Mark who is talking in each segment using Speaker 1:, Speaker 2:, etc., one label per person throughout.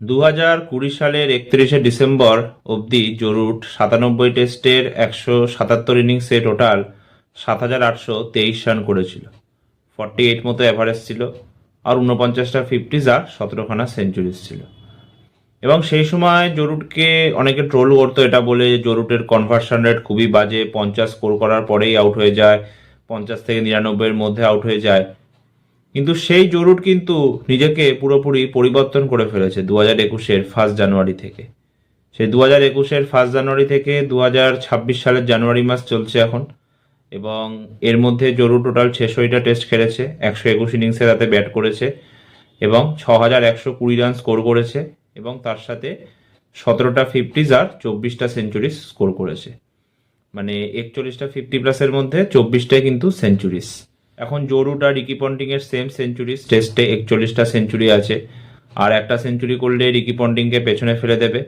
Speaker 1: দু হাজার কুড়ি সালের একত্রিশে ডিসেম্বর অবধি জরুট সাতানব্বই টেস্টের একশো সাতাত্তর ইনিংসে টোটাল সাত হাজার আটশো তেইশ রান করেছিল। ফর্টি এইট মতো অ্যাভারেজ ছিল আর উনপঞ্চাশটা ফিফটিজ আর সতেরোখানা সেঞ্চুরিজ ছিল। এবং সেই সময় জরুটকে অনেকে ট্রোল করতো, এটা বলে জরুটের কনভার্সন রেট খুবই বাজে, পঞ্চাশ স্কোর করার পরেই আউট হয়ে যায়, পঞ্চাশ থেকে নিরানব্বইয়ের মধ্যে আউট হয়ে যায়। কিন্তু সেই জরুট কিন্তু নিজেকে পুরোপুরি পরিবর্তন করে ফেলেছে দু হাজার একুশের ফার্স্ট জানুয়ারি থেকে। সেই দু হাজার একুশের ফার্স্ট জানুয়ারি থেকে দু হাজার ছাব্বিশ সালের জানুয়ারি মাস চলছে এখন এবং এর মধ্যে জরু টোটাল ছেষট্টিটা টেস্ট খেলেছে, একশো একুশ ইনিংসে তাতে ব্যাট করেছে এবং ছ হাজার একশো কুড়ি রান স্কোর করেছে এবং তার সাথে সতেরোটা ফিফটিজ আর চব্বিশটা সেঞ্চুরিজ স্কোর করেছে। মানে একচল্লিশটা ফিফটি প্লাসের মধ্যে চব্বিশটাই কিন্তু সেঞ্চুরিজ এখন জরুট আর রিকি পন্টিং এর সেম সেঞ্চুরিজ টেস্টে একচল্লিশটা সেঞ্চুরি আছে। আর একটা সেঞ্চুরি করলে রিকি পন্টিংকে পেছনে ফেলে দেবে।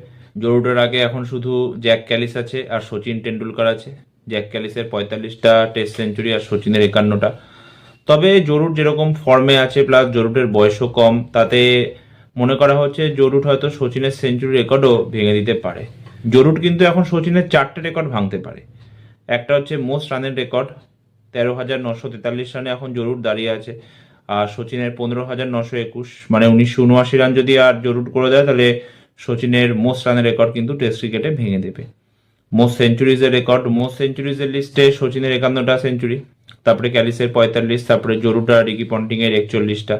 Speaker 1: জরুটের আগে এখন শুধু জ্যাক ক্যালিস আছে আর সচিন টেন্ডুলকার আছে। জ্যাক ক্যালিসের পঁয়তাল্লিশটা টেস্ট সেঞ্চুরি আর সচিনের একান্নটা তবে জরুট যেরকম ফর্মে আছে প্লাস জরুটের বয়সও কম, তাতে মনে করা হচ্ছে জরুট হয়তো সচিনের সেঞ্চুরি রেকর্ডও ভেঙে দিতে পারে। জরুট কিন্তু এখন সচিনের চারটে রেকর্ড ভাঙতে পারে। একটা হচ্ছে মোস্ট রানের রেকর্ড তেরো হাজার নশো তেতাল্লিশ রানে এখন জরুর দাঁড়িয়ে আছে। আর সচিনের পনেরো হাজার নশো একুশ মানে উনিশশো উনআশি রান যদি আর জরুর করে দেয়, তাহলে সচিনের মোস্ট রানের রেকর্ড কিন্তু টেস্ট ক্রিকেটে ভেঙে দেবে। মোস্ট সেঞ্চুরিজের রেকর্ড, মোস্ট সেঞ্চুরিজের লিস্টে সচিনের একান্নটা সেঞ্চুরি, তারপরে ক্যালিসের পঁয়তাল্লিশ, তারপরে জরুটা, রিকি পন্টিংয়ের একচল্লিশটা।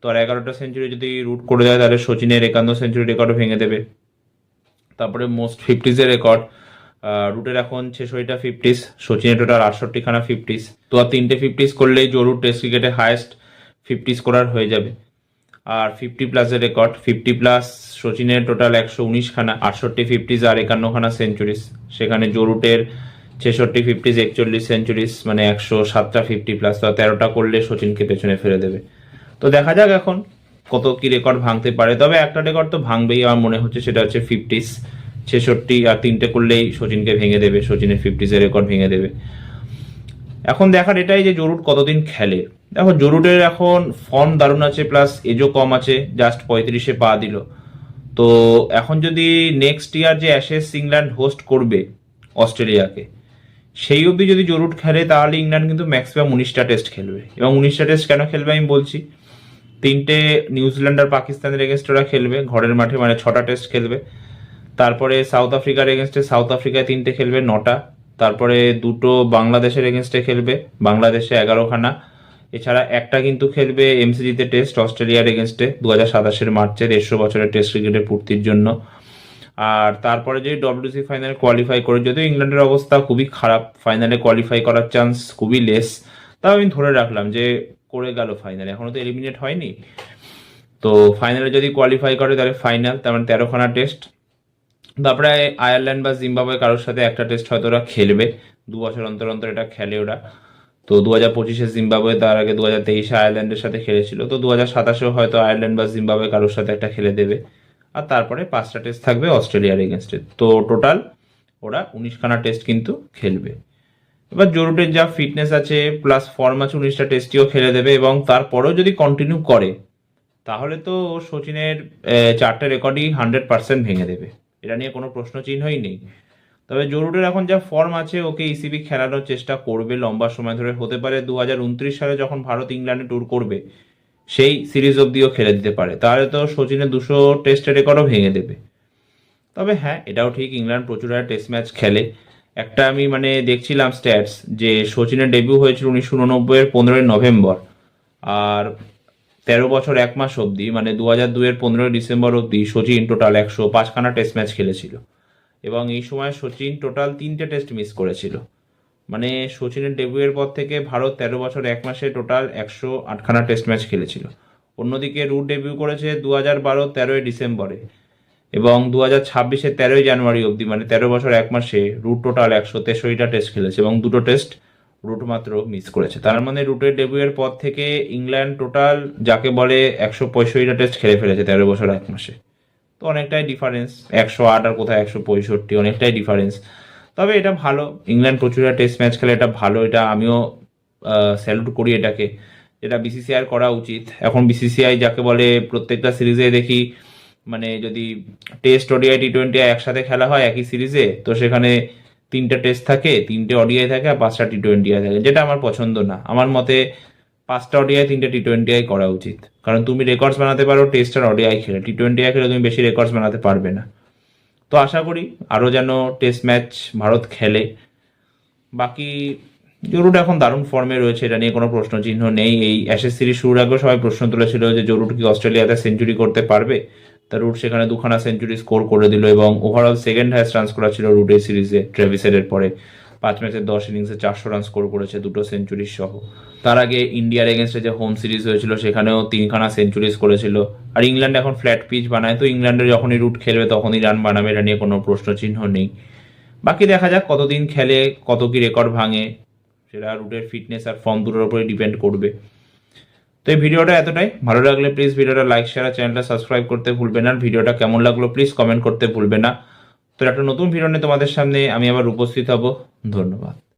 Speaker 1: তো আর এগারোটা সেঞ্চুরি যদি রুট করে দেয়, তাহলে সচিনের একান্ন সেঞ্চুরি রেকর্ড ভেঙে দেবে। তারপরে মোস্ট ফিফটিজের রেকর্ড রুটের এখন ছেষট্টিটা ফিফটিস সচিনের টোটাল আটষট্টিখানা ফিফটিস তো আর তিনটে ফিফটিস করলেই জরুর টেস্ট ক্রিকেটে হায়েস্ট ফিফটি স্কোরার হয়ে যাবে। আর ফিফটি প্লাসের রেকর্ড ফিফটি প্লাস সচিনের টোটাল একশো উনিশখানা, আটষট্টি ফিফটিস আর একান্নখানা সেঞ্চুরিস সেখানে জরুটের ছেষট্টি ফিফটিস একচল্লিশ সেঞ্চুরিস মানে একশো সাতটা ফিফটি প্লাস তো তেরোটা করলে সচিনকে পেছনে ফেলে দেবে। তো দেখা যাক এখন কত কি রেকর্ড ভাঙতে পারে। তবে একটা রেকর্ড তো ভাঙবেই, আমার মনে হচ্ছে সেটা হচ্ছে ফিফটিস ছেষট্টি আর তিনটে করলেই সচিনকে ভেঙে দেবে, সচিনের ফিফটিসের রেকর্ড ভেঙে দেবে। এখন দেখার এটাই যে জরুট কতদিন খেলে। দেখো জরুটের এখন ফর্ম দারুণ আছে প্লাস এজও কম আছে জাস্ট পঁয়ত্রিশে পা দিল। তো এখন যদি নেক্সট ইয়ার যে অ্যাশেস ইংল্যান্ড হোস্ট করবে অস্ট্রেলিয়াকে, সেই অবধি যদি জরুট খেলে, তাহলে ইংল্যান্ড কিন্তু ম্যাক্সিমাম উনিশটা টেস্ট খেলবে। এবং উনিশটা টেস্ট কেন খেলবে আমি বলছি? তিনটে নিউজিল্যান্ড আর পাকিস্তানের এগেনস্ট ওরা খেলবে, ঘরের মাঠে মানে ছটা টেস্ট খেলবে। তারপরে সাউথ আফ্রিকার এগেনস্টে, সাউথ আফ্রিকায় তিনটে খেলবে, নটা। তারপরে দুটো বাংলাদেশের এগেনস্টে খেলবে, বাংলাদেশে এগারোখানা। এছাড়া একটা কিন্তু খেলবে এমসিজিতে টেস্ট, অস্ট্রেলিয়ার এগেনস্টে দু হাজার সাতাশের মার্চে দেড়শো বছরের টেস্ট ক্রিকেটের পূর্তির জন্য। আর তারপরে যদি ডব্লিউসি ফাইনাল কোয়ালিফাই করে, যদিও ইংল্যান্ডের অবস্থা খুবই খারাপ ফাইনালে কোয়ালিফাই করার চান্স খুবই লেস তাও আমি ধরে রাখলাম যে করে গেল ফাইনালে এখনও তো এলিমিনেট হয়নি। তো ফাইনালে যদি কোয়ালিফাই করে, তাহলে ফাইনাল তার মানে তেরোখানা টেস্ট তারপরে আয়ারল্যান্ড বা জিম্বাবুয়ে কারোর সাথে একটা টেস্ট হয়তো ওরা খেলবে। দু বছর অন্তর অন্তর এটা খেলে ওরা। তো দু হাজার পঁচিশে জিম্বাবুয়ে, তার আগে দু হাজার তেইশে আয়ারল্যান্ডের সাথে খেলেছিল। তো দু হাজার সাতাশেও হয়তো আয়ারল্যান্ড বা জিম্বাবুয়ে কারোর সাথে একটা খেলে দেবে। আর তারপরে পাঁচটা টেস্ট থাকবে অস্ট্রেলিয়ার এগেনস্টে তো টোটাল ওরা উনিশখানা টেস্ট কিন্তু খেলবে। এবার জরুটের যা ফিটনেস আছে প্লাস ফর্ম আছে, উনিশটা টেস্টিও খেলে দেবে এবং তারপরেও যদি কন্টিনিউ করে, তাহলে তো সচিনের চারটে রেকর্ডই হান্ড্রেড পার্সেন্ট ভেঙে দেবে। এটা নিয়ে কোনো প্রশ্ন চিহ্নই নেই। তবে জরুরের এখন যা ফর্ম আছে, ওকে ইসিবি খেলানোর চেষ্টা করবে লম্বা সময় ধরে। হতে পারে দু হাজার উনত্রিশ সালে যখন ভারত ইংল্যান্ডে ট্যুর করবে, সেই সিরিজ অবধিও খেলে দিতে পারে। তাহলে তো সচিনের দুশো টেস্টের রেকর্ডও ভেঙে দেবে। তবে হ্যাঁ এটাও ঠিক, ইংল্যান্ড প্রচুর টেস্ট ম্যাচ খেলে। একটা আমি মানে দেখছিলাম স্ট্যাটস যে সচিনের ডেবিউ হয়েছিল উনিশশো উননব্বইয়ের পনেরোই নভেম্বর। আর তেরো বছর এক মাস অবধি মানে দু হাজার দুইয়ের পনেরোই ডিসেম্বর অবধি সচিন টোটাল একশো পাঁচখানা টেস্ট ম্যাচ খেলেছিল। এবং এই সময় সচিন টোটাল তিনটে টেস্ট মিস করেছিল। মানে সচিনের ডেবিউয়ের পর থেকে ভারত তেরো বছর এক মাসে টোটাল একশো আটখানা টেস্ট ম্যাচ খেলেছিল। অন্যদিকে রুট ডেবিউ করেছে দু হাজার বারো তেরোই ডিসেম্বরে এবং দু হাজার ছাব্বিশে তেরোই জানুয়ারি অবধি মানে তেরো বছর এক মাসে রুট টোটাল একশো তেষট্টিটা টেস্ট খেলেছে এবং দুটো টেস্ট রুট মাত্র মিস করেছে। তার মানে রুটের ডেবিউয়ের পর থেকে ইংল্যান্ড টোটাল যাকে বলে একশো পঁয়ষট্টিটা টেস্ট খেলে ফেলেছে তেরো বছর এক মাসে। তো অনেকটাই ডিফারেন্স একশো আট আর কোথায় একশো পঁয়ষট্টি, অনেকটাই ডিফারেন্স তবে এটা ভালো, ইংল্যান্ড প্রচুর টেস্ট ম্যাচ খেলে এটা ভালো, এটা আমিও স্যালুট করি এটাকে। যেটা বিসিসিআই করা উচিত। এখন বিসিসিআই যাকে বলে প্রত্যেকটা সিরিজে দেখি মানে যদি টেস্ট ওডিআই টি টোয়েন্টি একসাথে খেলা হয়, একই সিরিজে তো সেখানে তিনটে টেস্ট থাকে, তিনটে ওডিআই থাকে আর পাঁচটা টি টোয়েন্টি আই থাকে, যেটা আমার পছন্দ না। আমার মতে পাঁচটা ওডিআই তিনটে টি টোয়েন্টি আই করা উচিত। কারণ তুমি রেকর্ডস বানাতে পারো টেস্ট আর ওডিআই খেলে। টি টোয়েন্টি আই খেলে তুমি বেশি রেকর্ডস বানাতে পারবে না। তো আশা করি আরও যেন টেস্ট ম্যাচ ভারত খেলে। বাকি জরুট এখন দারুণ ফর্মে রয়েছে, এটা নিয়ে কোনো প্রশ্ন চিহ্ন নেই। এই অ্যাশেজ সিরিজ শুরুর আগেও সবাই প্রশ্ন তুলেছিল যে জরুট কি অস্ট্রেলিয়াতে সেঞ্চুরি করতে পারবে? তা রুট সেখানে দুখানা সেঞ্চুরি স্কোর করে দিল এবং ওভারঅল সেকেন্ড হাইস্ট রান করা ছিল রুট এই সিরিজে ট্রেভিসের পরে। পাঁচ ম্যাচের দশ ইনিংসে চারশো রান স্কোর করেছে দুটো সেঞ্চুরি সহ। তার আগে ইন্ডিয়ার এগেনস্টে যে হোম সিরিজ হয়েছিল, সেখানেও তিনখানা সেঞ্চুরিজ করেছিল। আর ইংল্যান্ড এখন ফ্ল্যাট পিচ বানায়, তো ইংল্যান্ডে যখনই রুট খেলবে তখনই রান বানাবে, এটা নিয়ে কোনো প্রশ্ন চিহ্ন নেই। বাকি দেখা যাক কতদিন খেলে, কত কি রেকর্ড ভাঙে, সেটা রুটের ফিটনেস আর ফর্ম দুটোর উপরে ডিপেন্ড করবে। এই ভিডিওটা এতটাই। ভালো লাগলে প্লিজ ভিডিওটা লাইক শেয়ার আর চ্যানেলটা সাবস্ক্রাইব করতে ভুলবে না। ভিডিওটা কেমন লাগল প্লিজ কমেন্ট করতে ভুলবে না। তো একটা নতুন ভিডিও নিয়ে তোমাদের সামনে আমি আবার উপস্থিত হব। ধন্যবাদ।